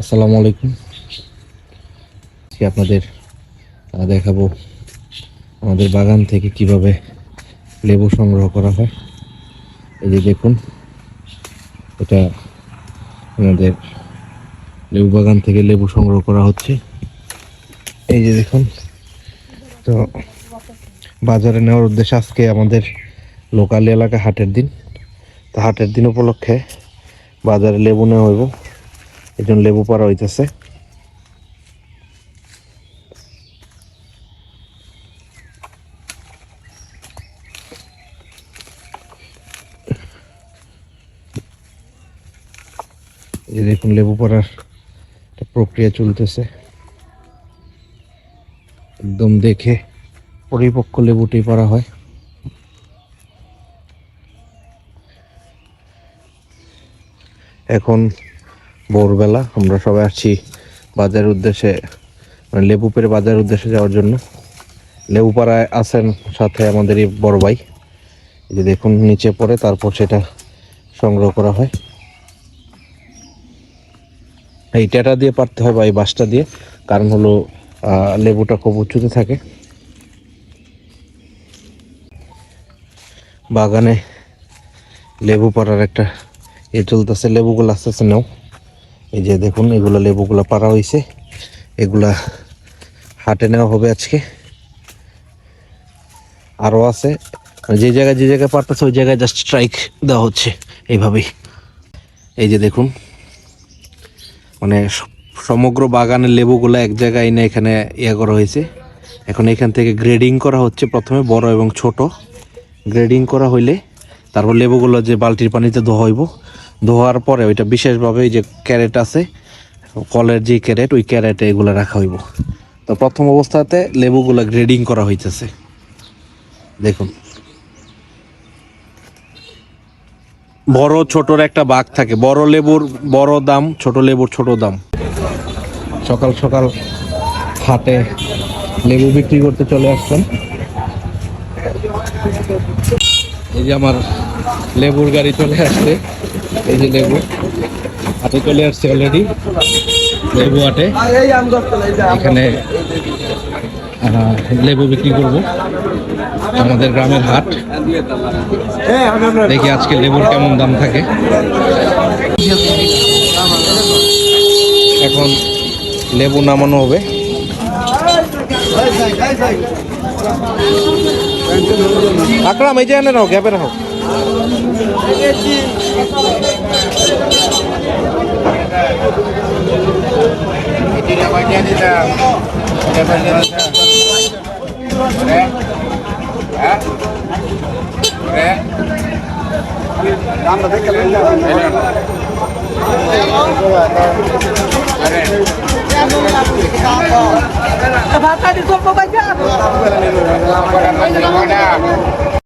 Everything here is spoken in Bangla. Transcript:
আসসালামু আলাইকুম। আজকে আপনাদের দেখাবো আমাদের বাগান থেকে কীভাবে লেবু সংগ্রহ করা হয়। এই যে দেখুন, এটা আমাদের লেবু বাগান থেকে লেবু সংগ্রহ করা হচ্ছে। এই যে দেখুন, তো বাজারে নেওয়ার উদ্দেশ্যে আজকে আমাদের লোকাল এলাকা হাটের দিন। তো হাটের দিন উপলক্ষে বাজারে লেবু নেওয়া হইব। এই জন্য লেবু পাড়া হইতেছে। দেখুন লেবু পাড়ার একটা প্রক্রিয়া চলতেছে। একদম দেখে পরিপক্ক লেবুটি পাড়া হয়। এখন ভোরবেলা আমরা সবাই আসছি বাজারের উদ্দেশ্যে মানে লেবু পেরে বাজারের উদ্দেশ্যে যাওয়ার জন্য। লেবু পাড়ায় আছেন সাথে আমাদের এই বড় ভাই। যে দেখুন, নিচে পড়ে, তারপর সেটা সংগ্রহ করা হয়। এই টেটা দিয়ে পারতে হয় বা এই বাঁশটা দিয়ে, কারণ হলো লেবুটা খুব উঁচুতে থাকে। বাগানে লেবু পাড়ার একটা এ চলতেছে, লেবুগুলো আস্তে আস্তে নাও। এই যে দেখুন, এগুলো লেবুগুলো পাড়া হয়েছে এগুলা হাটে নেওয়া হবে আজকে। আরও আছে। যে জায়গায় যে জায়গায় পারতেছে, ওই জায়গায় জাস্ট স্ট্রাইক দেওয়া হচ্ছে এইভাবেই। এই যে দেখুন মানে সমগ্র বাগানের লেবুগুলো এক জায়গায় এনে এখানে ইয়ে করা হয়েছে। এখন এখান থেকে গ্রেডিং করা হচ্ছে প্রথমে, বড় এবং ছোট। গ্রেডিং করা হইলে তারপর লেবুগুলো যে বালতির পানিতে ধোয়া হইব ধোয়ার পরে ওইটা বিশেষভাবে ওই যে ক্যারেট আছে, কলের যে ক্যারেট, ওই ক্যারেটে এগুলো রাখা হইব। তো প্রথম অবস্থাতে লেবুগুলো গ্রেডিং করা হইতেছে। দেখুন। বড়, ছোটর একটা বাঘ থাকে। বড় লেবুর বড় দাম, ছোট লেবুর ছোট দাম। সকাল সকাল হাটে লেবু বিক্রি করতে চলে আসলাম। এই যে আমার লেবুর গাড়ি চলে আসছে। এই যে লেবু। হাটে চলে আসছে অলরেডি লেবু হাটে। এখানে লেবু বিক্রি করব। আমাদের গ্রামের হাট। দেখি আজকে লেবুর কেমন দাম থাকে। এখন লেবু নামানো হবে। আকরাম এই যে এনে নাও গ্যাপে রাখো। ভাষা দিছো বাবা ninguna